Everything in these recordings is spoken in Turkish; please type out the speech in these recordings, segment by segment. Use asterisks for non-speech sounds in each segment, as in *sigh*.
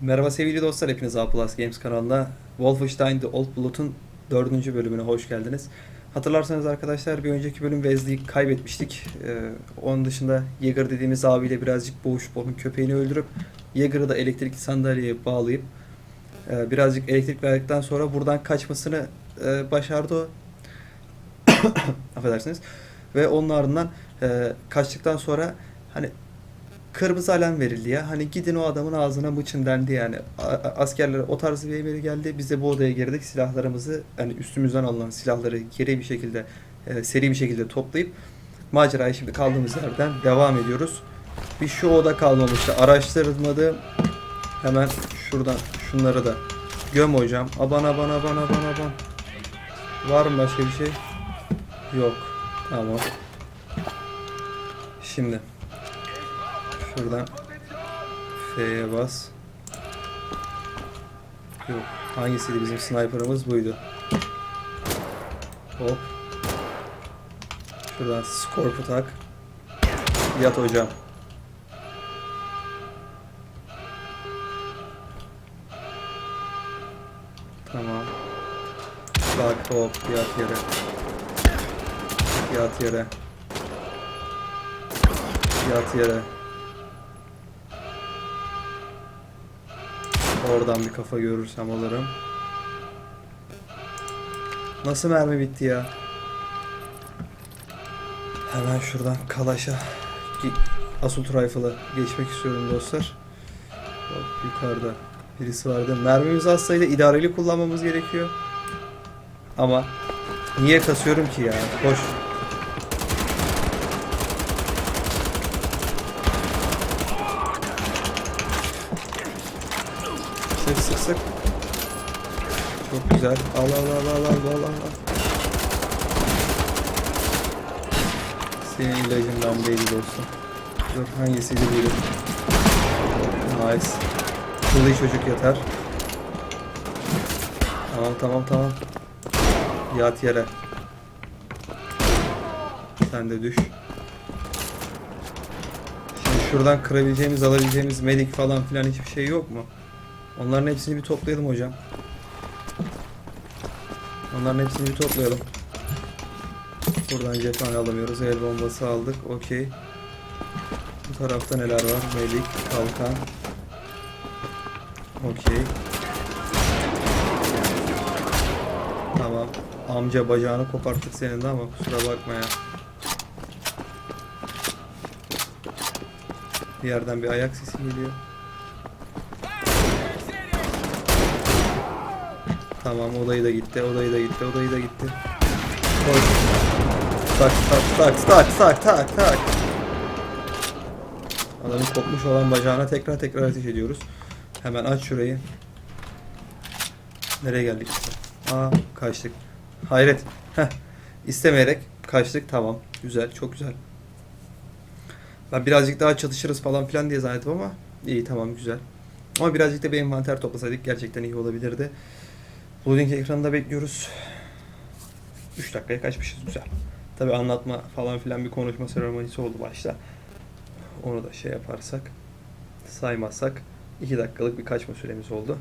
Merhaba sevgili dostlar, hepiniz A Plus Games kanalına Wolfenstein The Old Blood'un dördüncü bölümüne hoş geldiniz. Hatırlarsanız arkadaşlar bir önceki bölüm Wesley'i kaybetmiştik. Ee, onun dışında Yeager dediğimiz abiyle birazcık boğuşup onun köpeğini öldürüp Yeager'ı da elektrikli sandalyeye bağlayıp e, birazcık elektrik verdikten sonra buradan kaçmasını e, başardı o. *coughs* Affedersiniz. Ve onun ardından e, kaçtıktan sonra hani kırmızı alarm verildi ya. Hani gidin o adamın ağzına mıçın dendi yani. A- a- askerlere o tarz bir emir geldi. Biz de bu odaya girdik. Silahlarımızı hani üstümüzden alınan silahları geri bir şekilde e, seri bir şekilde toplayıp maceraya şimdi kaldığımız yerden devam ediyoruz. Bir şu oda kalmamıştı. Araştırmadı. Hemen şuradan şunları da göm hocam. Aban aban aban aban aban. Var mı başka bir şey? Yok. Tamam. Şimdi Şuradan F'ye bas. Yok. Hangisiydi bizim sniper'ımız buydu. Hop. Şuradan scorp'u tak. Yat hocam. Tamam. Bak hop yat yere. Yat yere. Yat yere. Oradan bir kafa görürsem alırım. Nasıl mermi bitti ya? Hemen şuradan Kalaş'a Assault Rifle'a geçmek istiyorum dostlar. Hop, yukarıda birisi vardı. Mermimiz az sayıda idareli kullanmamız gerekiyor. Ama niye kasıyorum ki ya? Boş. Sık. Çok güzel. Al al al al al al al. Senin ilacından belli dostum. Dur hangisiydi buydu? Nice. Kıllı çocuk yatar. Tamam tamam tamam. Yat yere. Sen de düş. Şimdi şuradan kırabileceğimiz, alabileceğimiz medik falan filan hiçbir şey yok mu? Onların hepsini bir toplayalım hocam. Onların hepsini bir toplayalım. Buradan cephane alamıyoruz. El bombası aldık. Okey. Bu tarafta neler var? Melik, kalkan. Okey. Tamam. Amca bacağını koparttık senin de ama kusura bakma ya. Bir yerden bir ayak sesi geliyor. Tamam odayı da gitti, odayı da gitti, odayı da gitti. Koy. Tak tak tak tak tak tak tak. Adamın kopmuş olan bacağına tekrar tekrar ateş ediyoruz. Hemen aç şurayı. Nereye geldik? Aa kaçtık. Hayret. Heh. İstemeyerek kaçtık. Tamam. Güzel. Çok güzel. Ben birazcık daha çalışırız falan filan diye zannettim ama iyi tamam güzel. Ama birazcık da bir envanter toplasaydık gerçekten iyi olabilirdi. Loading ekranında bekliyoruz. 3 dakikaya kaçmışız güzel. Tabi anlatma falan filan bir konuşma seremonisi oldu başta. Onu da şey yaparsak saymazsak 2 dakikalık bir kaçma süremiz oldu.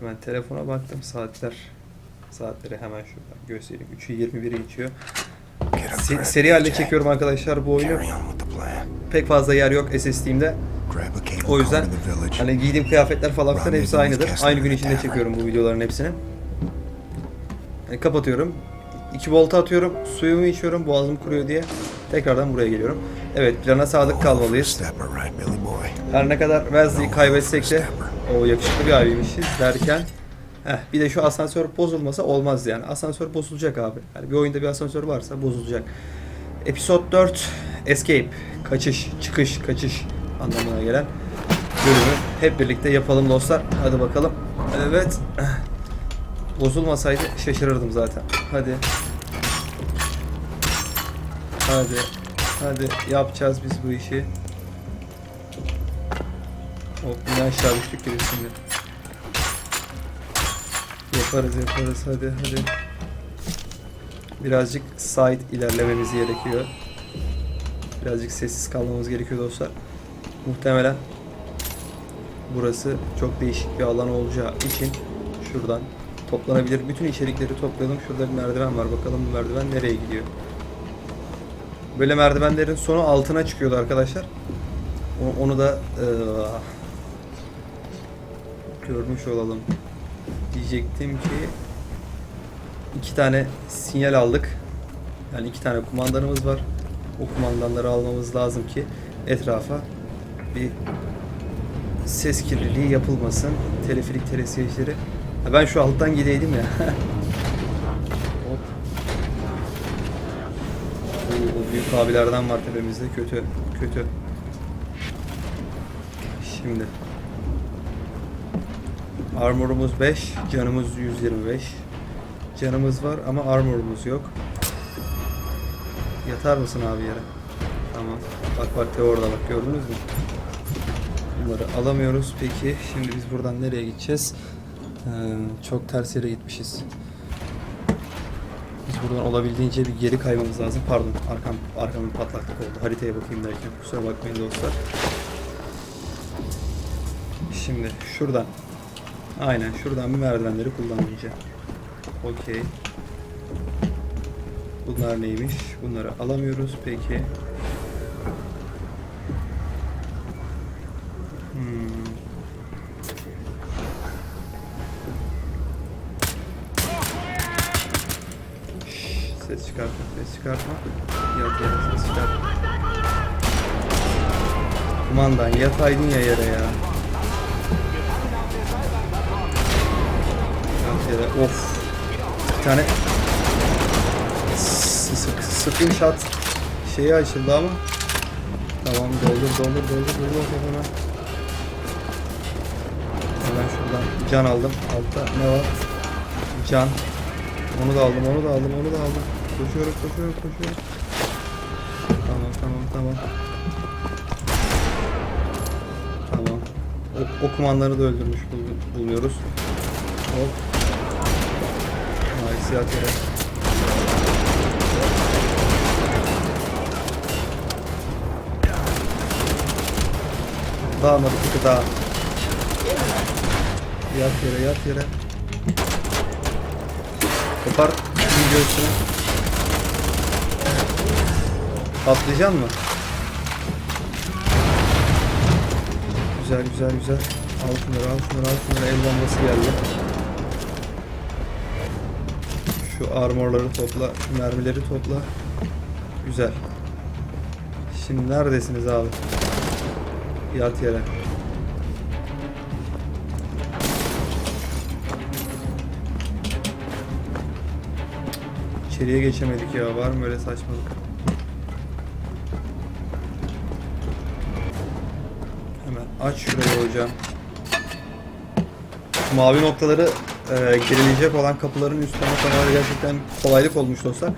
Hemen telefona baktım saatler saatleri hemen şuradan göstereyim. 3'ü 21 geçiyor. Se- seri halde çekiyorum arkadaşlar bu oyunu. Pek fazla yer yok SSD'imde. O yüzden hani giydiğim kıyafetler falan filan hepsi aynıdır. Aynı gün içinde çekiyorum bu videoların hepsini. Yani kapatıyorum. 2 volta atıyorum. Suyumu içiyorum. Boğazım kuruyor diye. Tekrardan buraya geliyorum. Evet plana sadık kalmalıyız. Her ne kadar Wesley'i kaybetsek de o yakışıklı bir abiymişiz derken Heh, bir de şu asansör bozulmasa olmaz yani. Asansör bozulacak abi. Yani bir oyunda bir asansör varsa bozulacak. Episode 4 Escape. Kaçış, çıkış, kaçış anlamına gelen bölümü hep birlikte yapalım dostlar. Hadi bakalım. Evet. Bozulmasaydı şaşırırdım zaten. Hadi. Hadi. Hadi yapacağız biz bu işi. Hop yine aşağı düştük geri şimdi. Yaparız yaparız hadi hadi. Birazcık side ilerlememiz gerekiyor. Birazcık sessiz kalmamız gerekiyor dostlar. Muhtemelen burası çok değişik bir alan olacağı için şuradan toplanabilir. Bütün içerikleri toplayalım. Şurada bir merdiven var. Bakalım bu merdiven nereye gidiyor. Böyle merdivenlerin sonu altına çıkıyordu arkadaşlar. O- Onu da eee, görmüş olalım. Diyecektim ki iki tane sinyal aldık. Yani iki tane kumandanımız var. O kumandanları almamız lazım ki etrafa bir ses kirliliği yapılmasın. Teleferik telesiyecileri. Ha ben şu alttan gideydim ya. Hop. Oo, *laughs* o büyük abilerden var tepemizde. Kötü. Kötü. Şimdi. Armorumuz 5. Canımız 125. Canımız var ama armorumuz yok. Yatar mısın abi yere? Tamam. Bak bak Teo orada bak gördünüz mü? Bunları alamıyoruz. Peki şimdi biz buradan nereye gideceğiz? Ee, çok ters yere gitmişiz. Biz buradan olabildiğince bir geri kaymamız lazım. Pardon arkam arkamın patlaklık oldu. Haritaya bakayım derken kusura bakmayın dostlar. Şimdi şuradan aynen şuradan bir merdivenleri kullanmayacağım. Okey. Bunlar neymiş? Bunları alamıyoruz. Peki. Ses çıkartma. Yat yere, ses. Kumandan yataydın ya yere ya. Yat yere, of. Bir tane sık, screenshot şeyi açıldı ama Tamam doldur doldur doldur doldur hemen Hemen şuradan can aldım altta ne var Can Onu da aldım onu da aldım onu da aldım Koşuyorum koşuyorum koşuyorum Tamam tamam tamam. Tamam. O, o kumandanı da öldürmüş bul- bulunuyoruz. Hop. Nice yat yere Dağmadı tıkı dağ. Yat yere yat yere. Kopar. Göğsünü. Patlayacaksın mı? Güzel güzel güzel. Al şunları al şunları al şunları el bombası geldi. Şu armorları topla, mermileri topla. Güzel. Şimdi neredesiniz abi? Yat yere. İçeriye geçemedik ya. Var mı öyle saçmalık? Aç şurayı hocam. Mavi noktaları e, girilecek olan kapıların üstüne kadar gerçekten kolaylık olmuş dostlar.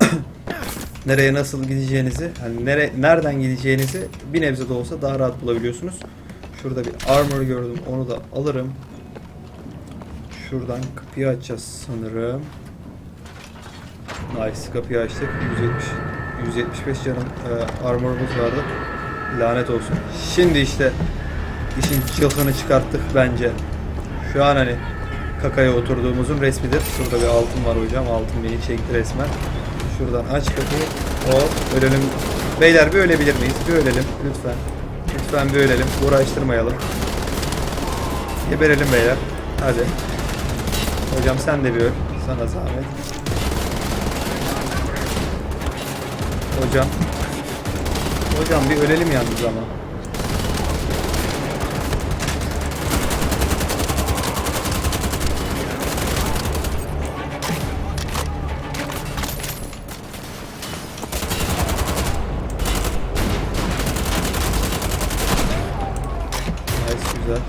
*coughs* nereye nasıl gideceğinizi, hani nere, nereden gideceğinizi bir nebze de olsa daha rahat bulabiliyorsunuz. Şurada bir armor gördüm, onu da alırım. Şuradan kapıyı açacağız sanırım. Nice, kapıyı açtık. 170, 175 canım e, armorumuz vardı. Lanet olsun. Şimdi işte işin çılgını çıkarttık bence. Şu an hani kakaya oturduğumuzun resmidir. Şurada bir altın var hocam. Altın beni çekti resmen. Şuradan aç kapıyı. Hop ölelim. Beyler bir ölebilir miyiz? Bir ölelim lütfen. Lütfen bir ölelim. Uğraştırmayalım. Geberelim beyler. Hadi. Hocam sen de bir öl. Sana zahmet. Hocam. Hocam bir ölelim yalnız ama. Güzel.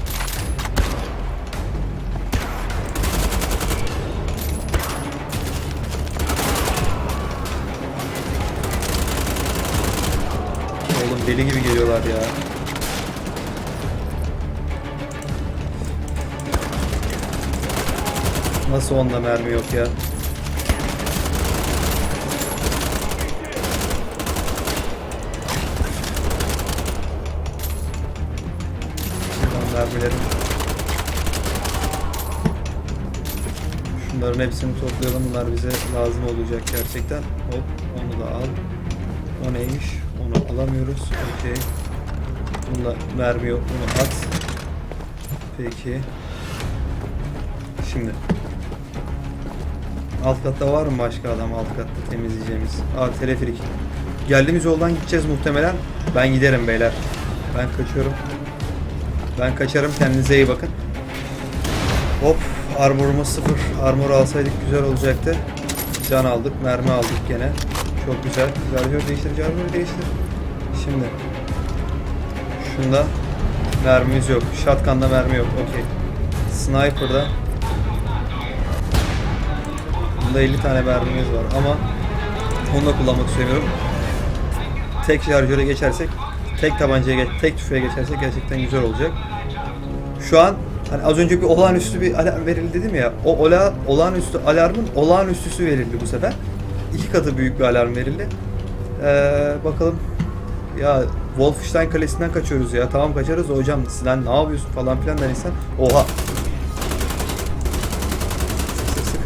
Oğlum deli gibi geliyorlar ya. Nasıl onda mermi yok ya? Şunların hepsini toplayalım. Bunlar bize lazım olacak gerçekten. Hop onu da al. O neymiş? Onu alamıyoruz. Okey. Bunda mermi yok. Bunu at. Peki. Şimdi. Alt katta var mı başka adam alt katta temizleyeceğimiz? Aa teleferik. Geldiğimiz yoldan gideceğiz muhtemelen. Ben giderim beyler. Ben kaçıyorum. Ben kaçarım. Kendinize iyi bakın. Hop. Armorumuz sıfır. Armor alsaydık güzel olacaktı. Can aldık. Mermi aldık gene. Çok güzel. Charger değiştir. Charger değiştir. Şimdi. Şunda mermimiz yok. Shotgun'da mermi yok. Okey. Sniper'da Bunda 50 tane mermimiz var ama onu da kullanmak istemiyorum. Tek şarjöre geçersek, tek tabancaya geç, tek tüfeğe geçersek gerçekten güzel olacak. Şu an hani az önce bir olağanüstü bir alarm verildi dedim ya. O ola, olağanüstü alarmın olağanüstüsü verildi bu sefer. İki katı büyük bir alarm verildi. Ee, bakalım. Ya Wolfenstein Kalesi'nden kaçıyoruz ya. Tamam kaçarız hocam sen ne yapıyorsun falan filan der insan. Oha. Sık sık sık.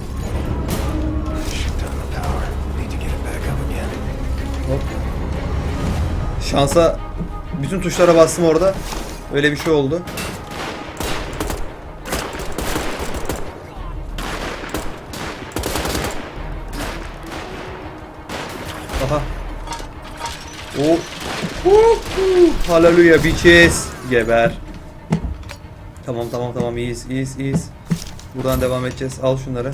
Hop. Şansa bütün tuşlara bastım orada. Öyle bir şey oldu. Aha. O. Hallelujah bitches. Geber. Tamam tamam tamam iyiyiz iyiyiz iyiyiz. Buradan devam edeceğiz. Al şunları.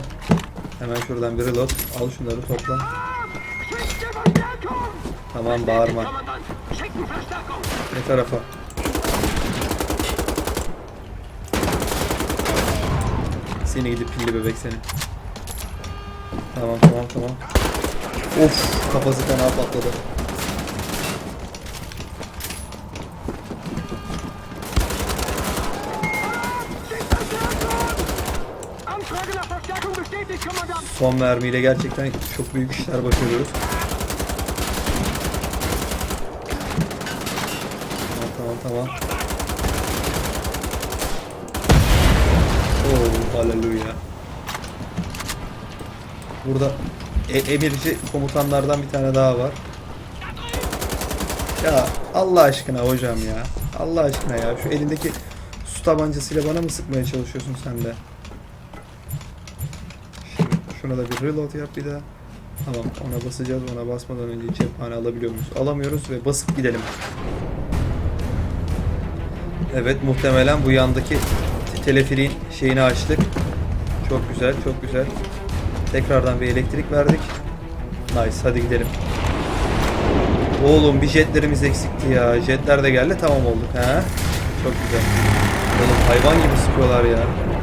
Hemen şuradan bir reload. Al şunları topla. Tamam bağırma. Ne tarafa? Seni gidip pilli bebek seni. Tamam tamam tamam. Of kafası fena patladı. Son mermiyle gerçekten çok büyük işler başarıyoruz. Tamam tamam tamam. Oo haleluya. Burada e emirci komutanlardan bir tane daha var. Ya Allah aşkına hocam ya. Allah aşkına ya. Şu elindeki su tabancasıyla bana mı sıkmaya çalışıyorsun sen de? Şuna da bir reload yap bir daha. Tamam ona basacağız. Ona basmadan önce cephane alabiliyor muyuz? Alamıyoruz ve basıp gidelim. Evet muhtemelen bu yandaki teleferiğin şeyini açtık. Çok güzel çok güzel. Tekrardan bir elektrik verdik. Nice hadi gidelim. Oğlum bir jetlerimiz eksikti ya. Jetler de geldi tamam olduk ha. Çok güzel. Oğlum hayvan gibi sıkıyorlar ya.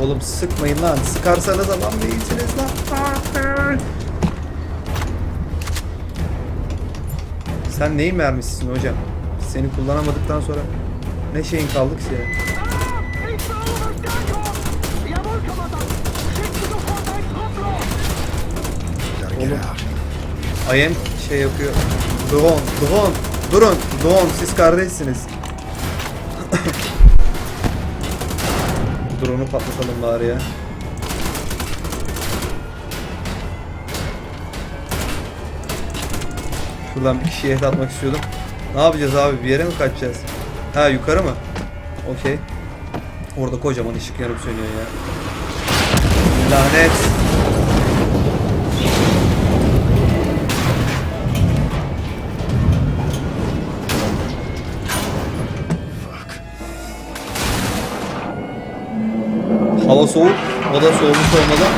Oğlum sıkmayın lan. Sıkarsanız adam değilsiniz lan. Sen neyin mermisisin hocam? Seni kullanamadıktan sonra ne şeyin kaldı ki ya? İch brauche Verstärkung! Jawohl, Kommandant! Schickt Sie sofort ein Trupploch! Gotta get Oğlum. I am şey yapıyor. Drone, drone, durun, drone siz kardeşsiniz. Drone'u patlatalım bari ya. Şuradan bir kişiye head atmak istiyordum. Ne yapacağız abi? Bir yere mi kaçacağız? Ha yukarı mı? Okey. Orada kocaman ışık yanıp sönüyor ya. Lanet. Hava soğuk. O da soğumuş olmadan